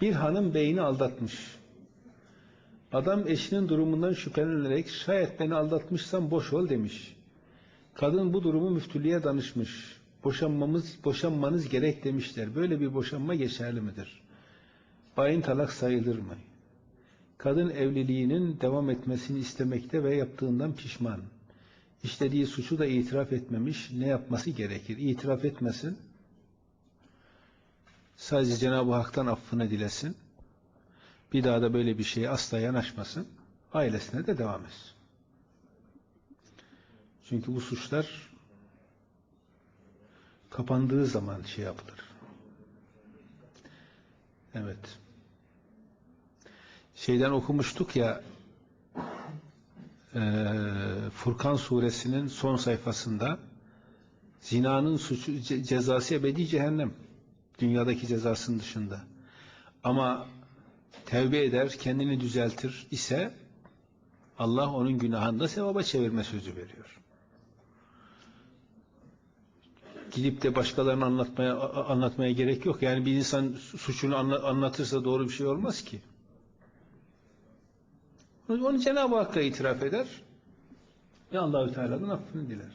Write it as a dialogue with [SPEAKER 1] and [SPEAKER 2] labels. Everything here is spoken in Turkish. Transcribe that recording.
[SPEAKER 1] Bir hanım beyini aldatmış. Adam eşinin durumundan şüphelenerek şayet beni aldatmışsan boş ol demiş. Kadın bu durumu müftülüğe danışmış. Boşanmamız, boşanmanız gerek demişler. Böyle bir boşanma geçerli midir? Bayin talak sayılır mı? Kadın evliliğinin devam etmesini istemekte ve yaptığından pişman. İşlediği suçu da itiraf etmemiş. Ne yapması gerekir? İtiraf etmesin. Sadece Cenab-ı Hak'tan affını dilesin. Bir daha da böyle bir şeye asla yanaşmasın. Ailesine de devam etsin. Çünkü bu suçlar kapandığı zaman şey yapılır. Evet. Şeyden okumuştuk ya e, Furkan suresinin son sayfasında zinanın suçu ce- cezası ebedi cehennem. Dünyadaki cezasının dışında. Ama tevbe eder, kendini düzeltir ise Allah onun günahını da sevaba çevirme sözü veriyor. Gidip de başkalarına anlatmaya anlatmaya gerek yok. Yani bir insan suçunu anla- anlatırsa doğru bir şey olmaz ki. Onu Cenab-ı Hakk'a itiraf eder ve Allahü Teala'dan affını diler.